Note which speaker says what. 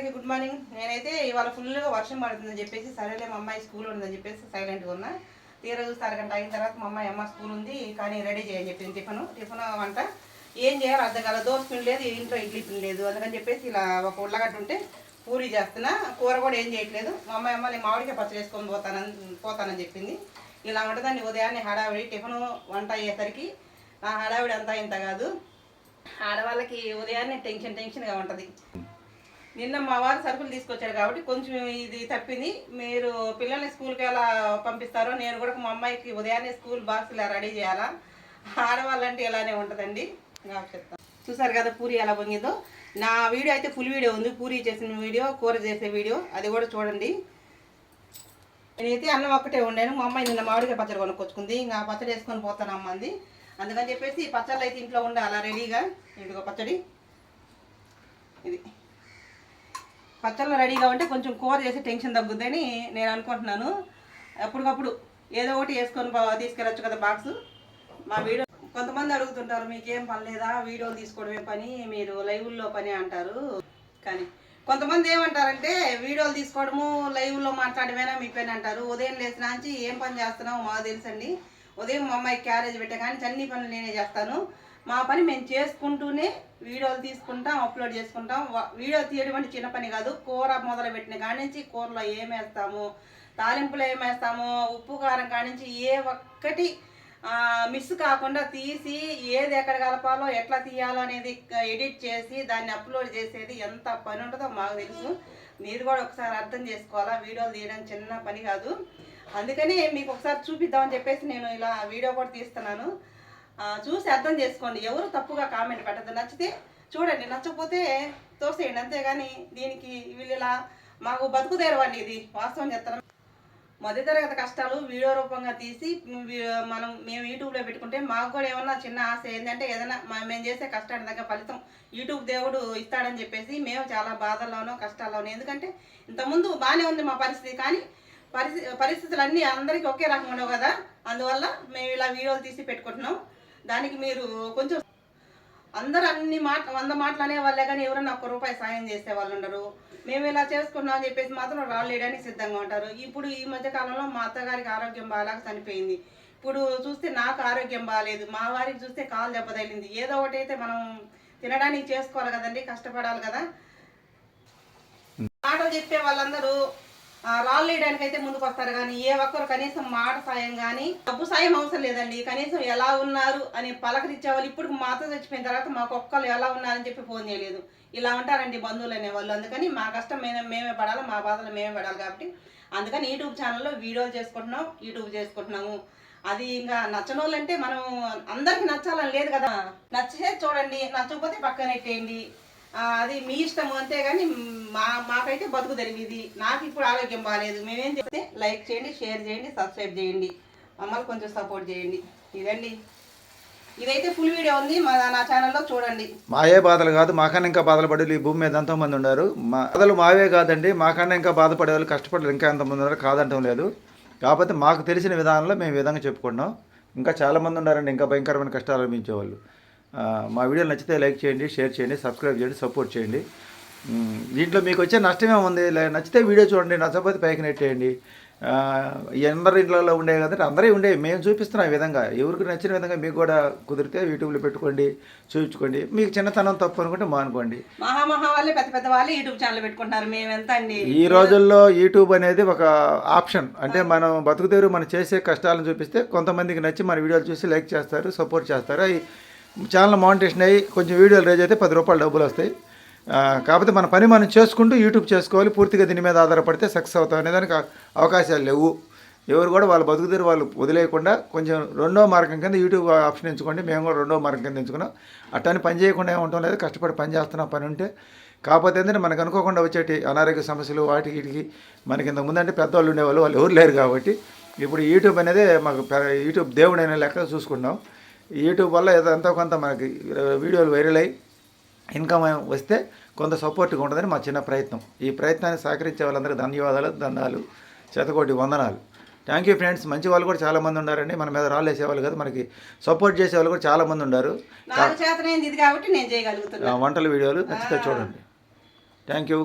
Speaker 1: అందరికీ good morning. నేనైతే ఇవాళ ఫుల్గా వర్షం పడుతుందని చెప్పేసి సరేలే మా అమ్మాయి స్కూల్ ఉందని చెప్పేసి సైలెంట్గా ఉన్నా. తీరా చూస్తే అరగంట అయిన తర్వాత మా అమ్మాయి అమ్మ స్కూల్ ఉంది కానీ రెడీ చేయని చెప్పింది టిఫిన్. టిఫిన్ వంట ఏం చేయాలో అర్థం కాలేదు. దోశ పిండి లేదు ఇంట్లో ఇడ్లీ పిండి లేదు. అందుకని చెప్పేసి ఇలా ఒక ఉల్లగడ్డ ఉంటే పూరి చేస్తున్నా. కూర కూడా ఏం చేయట్లేదు. మా అమ్మాయి అమ్మ నేను మామిడికాయ పచ్చడి వేసుకొని పోతానని పోతానని చెప్పింది. ఇలా ఉంటుందండి ఉదయాన్నే హడావిడి టిఫిన్ వంట అయ్యేసరికి. నా హడావిడి అంతా ఇంత కాదు. ఆడవాళ్ళకి ఉదయాన్నే టెన్షన్ టెన్షన్గా ఉంటుంది. నిన్న మా వారు సరుకులు తీసుకొచ్చారు కాబట్టి కొంచెం ఇది తప్పింది. మీరు పిల్లల్ని స్కూల్కి ఎలా పంపిస్తారో నేను కూడా మా అమ్మాయికి ఉదయాన్నే స్కూల్ బాక్స్ రెడీ చేయాలా? ఆడవాళ్ళంటే ఇలానే ఉంటుందండి. చెప్తాను చూసారు కదా పూరి ఎలా పొంగిందో? నా వీడియో అయితే ఫుల్ వీడియో ఉంది. పూరి చేసిన వీడియో కూర చేసే వీడియో అది కూడా చూడండి. నేనైతే అన్నం ఒక్కటే ఉండాను మా అమ్మాయి నిన్న మామిడికాయ పచ్చడి కొనుక్కొచ్చుకుంది. ఇంకా పచ్చడి వేసుకొని పోతాను అమ్మంది అందుకని చెప్పేసి ఈ పచ్చళ్ళు అయితే ఇంట్లో ఉండాలా. అలా రెడీగా. ఇంటికో పచ్చడి. ఇది. పచ్చళ్ళు రెడీగా ఉంటే కొంచెం కూర చేసి టెన్షన్ తగ్గుద్దని నేను అనుకుంటున్నాను. అప్పటికప్పుడు ఏదో ఒకటి వేసుకొని తీసుకెళ్ళచ్చు తీసుకెళ్ళొచ్చు కదా బాక్స్ మా వీడియో కొంతమంది అడుగుతుంటారు మీకేం పని లేదా? వీడియోలు తీసుకోవడమే పని మీరు లైవ్లో పని అంటారు. కానీ కొంతమంది ఏమంటారంటే వీడియోలు తీసుకోవడము లైవ్లో మాట్లాడమేనా మీ పని అంటారు. ఉదయం లేచినాంచి ఏం పని చేస్తున్నావు? మాకు తెలుసండి. ఉదయం మా అమ్మాయి క్యారేజ్ పెట్టే కానీ అన్ని పనులు నేనే చేస్తాను. మా పని మేము చేసుకుంటూనే వీడియోలు తీసుకుంటాం అప్లోడ్ చేసుకుంటాం. వీడియో తీయడం అంటే చిన్న పని కాదు. కూర మొదలు పెట్టిన కాడి నుంచి కూరలో ఏమేస్తాము తాలింపులో ఏమేస్తాము ఉప్పు కారం కాడి నుంచి ఏ ఒక్కటి మిస్ కాకుండా తీసి ఏది ఎక్కడ కలపాలో ఎట్లా తీయాలో అనేది ఎడిట్ చేసి దాన్ని అప్లోడ్ చేసేది ఎంత పని ఉంటుందో మాకు తెలుసు. మీరు కూడా ఒకసారి అర్థం చేసుకోవాలా? వీడియోలు తీయడం చిన్న పని కాదు. అందుకని మీకు ఒకసారి చూపిద్దామని చెప్పేసి నేను ఇలా వీడియో కూడా తీస్తున్నాను. చూసి అర్థం చేసుకోండి. ఎవరు తప్పుగా కామెంట్ పెట్టద్దు నచ్చితే చూడండి. నచ్చకపోతే తోసేయండి. అంతేగాని దీనికి వీళ్ళు ఇలా మాకు బతుకు తెరవండి ఇది. వాస్తవం చెప్తాను మధ్యతరగతి కష్టాలు వీడియో రూపంగా తీసి మనం మేము యూట్యూబ్లో పెట్టుకుంటే మాకు కూడా ఏమన్నా చిన్న ఆశ ఏంటంటే ఏదైనా మేము చేసే కష్టాన్ని తగ్గ ఫలితం యూట్యూబ్ దేవుడు ఇస్తాడని చెప్పేసి మేము చాలా బాధల్లోనో కష్టాల్లోనో. ఎందుకంటే ఇంతకుముందు బాగానే ఉంది మా పరిస్థితి. కానీ పరిస్థితి పరిస్థితులు అన్నీ అందరికీ ఒకే రకంగా ఉండవు కదా. అందువల్ల మేము ఇలా వీడియోలు తీసి పెట్టుకుంటున్నాం. దానికి మీరు కొంచెం అందరూ అన్ని మాట వంద మాటలు అనే వాళ్ళే కానీ ఎవరైనా ఒక్క రూపాయి సాయం చేసే వాళ్ళు ఉండరు. మేము ఇలా చేసుకున్నాం అని చెప్పేసి మాత్రం రాలేయడానికి సిద్ధంగా ఉంటారు. ఇప్పుడు ఈ మధ్య కాలంలో మా అత్తగారికి ఆరోగ్యం బాగాలేక చనిపోయింది. ఇప్పుడు చూస్తే నాకు ఆరోగ్యం బాగాలేదు. మా వారికి చూస్తే కాలు దెబ్బ తగిలింది. ఏదో ఒకటి అయితే మనం తినడానికి చేసుకోవాలి కదండి కష్టపడాలి కదా. మాటలు చెప్పే వాళ్ళందరూ రాళ్ళు వేయడానికి అయితే ముందుకు వస్తారు కానీ ఏ ఒక్కరు కనీసం మాట సాయం కానీ డబ్బు సాయం అవసరం లేదండి. కనీసం ఎలా ఉన్నారు అని పలకరించే వాళ్ళు ఇప్పుడు మాతో చచ్చిపోయిన తర్వాత మాకు ఒక్కరు ఎలా ఉన్నారని చెప్పి ఫోన్ చేయలేదు. ఇలా ఉంటారండి బంధువులు అనేవాళ్ళు. అందుకని మా కష్టం మేమే మేమే పడాలి మా బాధలు మేమే పడాలి కాబట్టి అందుకని యూట్యూబ్ ఛానల్లో వీడియోలు చేసుకుంటున్నాం యూట్యూబ్ చేసుకుంటున్నాము. అది ఇంకా నచ్చని వాళ్ళంటే మనం అందరికి నచ్చాలని లేదు కదా. నచ్చే చూడండి నచ్చకపోతే పక్కన పెట్టేయండి అది మీ ఇష్టము అంతేగాని మా మాకైతే బతుకు తెలియదు నాకు ఇప్పుడు ఆరోగ్యం బాగాలేదు మేమేం చెప్తే లైక్ చేయండి షేర్ చేయండి సబ్స్క్రైబ్ చేయండి. మమ్మల్ని కొంచెం సపోర్ట్ చేయండి. ఇదండి. ఇదైతే ఫుల్ వీడియో ఉంది. మా నా ఛానల్లో చూడండి.
Speaker 2: మాయే బాధలు కాదు మాకన్నా ఇంకా బాధలు ఈ భూమి మీద ఎంతో మంది ఉన్నారు. మా బాధలు మావే కాదండి మాకన్నా ఇంకా బాధపడే వాళ్ళు కష్టపడే ఇంకా ఎంతమంది ఉన్నారు. కాదంటం లేదు. కాకపోతే మాకు తెలిసిన విధానంలో మేము విధంగా చెప్పుకుంటున్నాం. ఇంకా చాలామంది ఉన్నారండి ఇంకా భయంకరమైన కష్టాలు అనిపించేవాళ్ళు మా వీడియో నచ్చితే లైక్ చేయండి షేర్ చేయండి సబ్స్క్రైబ్ చేయండి సపోర్ట్ చేయండి. దీంట్లో మీకు వచ్చే నష్టమే ఉంది నచ్చితే వీడియో చూడండి నచ్చకపోతే పైకి నెట్టేయండి. అందరి ఇంట్లో ఉండే కదంటే అందరూ ఉండే మేము చూపిస్తున్నాం ఈ విధంగా. ఎవరికి నచ్చిన విధంగా మీకు కూడా కుదిరితే యూట్యూబ్లో పెట్టుకోండి చూపించుకోండి. మీకు చిన్నతనం తప్పు అనుకుంటే మానుకోండి.
Speaker 1: వాళ్ళే పెద్ద పెద్ద వాళ్ళే యూట్యూబ్ ఛానల్ పెట్టుకుంటున్నారు. మేము ఎంత అండి?
Speaker 2: ఈ రోజుల్లో యూట్యూబ్ అనేది ఒక ఆప్షన్. అంటే మనం బతుకుతేరు మనం చేసే కష్టాలను చూపిస్తే కొంతమందికి నచ్చి మన వీడియోలు చూసి లైక్ చేస్తారు సపోర్ట్ చేస్తారు. అవి ఛానల్ మానిటేషన్ అయ్యి కొంచెం వీడియోలు రేజ్ అయితే పది రూపాయలు డబ్బులు వస్తాయి. కాకపోతే మన పని మనం చేసుకుంటూ యూట్యూబ్ చేసుకోవాలి పూర్తిగా దీని మీద ఆధారపడితే సక్సెస్ అవుతాం అనే దానికి అవకాశాలు లేవు. ఎవరు కూడా వాళ్ళు బతుకుతీరు వాళ్ళు వదిలేయకుండా కొంచెం రెండో మార్గం కింద యూట్యూబ్ ఆప్షన్ ఎంచుకోండి మేము కూడా రెండో మార్గం కింద ఎంచుకున్నాం. అట్టని పని చేయకుండా ఏమంటాం లేదు కష్టపడి పని చేస్తున్నాం పని ఉంటే. కాకపోతే ఏంటంటే మనకు అనుకోకుండా వచ్చేటి అనారోగ్య సమస్యలు వాటికి వీటికి మనకి ఇంతకు ముందంటే పెద్దవాళ్ళు ఉండేవాళ్ళు వాళ్ళు ఎవరు లేరు కాబట్టి ఇప్పుడు యూట్యూబ్ అనేది మాకు యూట్యూబ్ దేవుడైన లెక్క చూసుకుంటాం యూట్యూబ్ వల్ల ఏదో ఎంతో కొంత మనకి వీడియోలు వైరల్ అయ్యి ఇన్కమ్ వస్తే కొంత సపోర్ట్గా ఉంటుందని మా చిన్న ప్రయత్నం. ఈ ప్రయత్నాన్ని సహకరించే వాళ్ళందరికీ ధన్యవాదాలు దండాలు శతకోటి వందనాలు. థ్యాంక్ యూ ఫ్రెండ్స్ మంచి వాళ్ళు కూడా చాలామంది ఉన్నారండి. మన మీద రాళ్ళు వేసేవాళ్ళు కదా మనకి సపోర్ట్ చేసేవాళ్ళు కూడా చాలామంది ఉన్నారు.
Speaker 1: నాకు చేతనైంది ఇది కాబట్టి నేను చేయగలుగుతున్నాను
Speaker 2: ఆ వంటల వీడియోలు నచ్చితే చూడండి. Thank you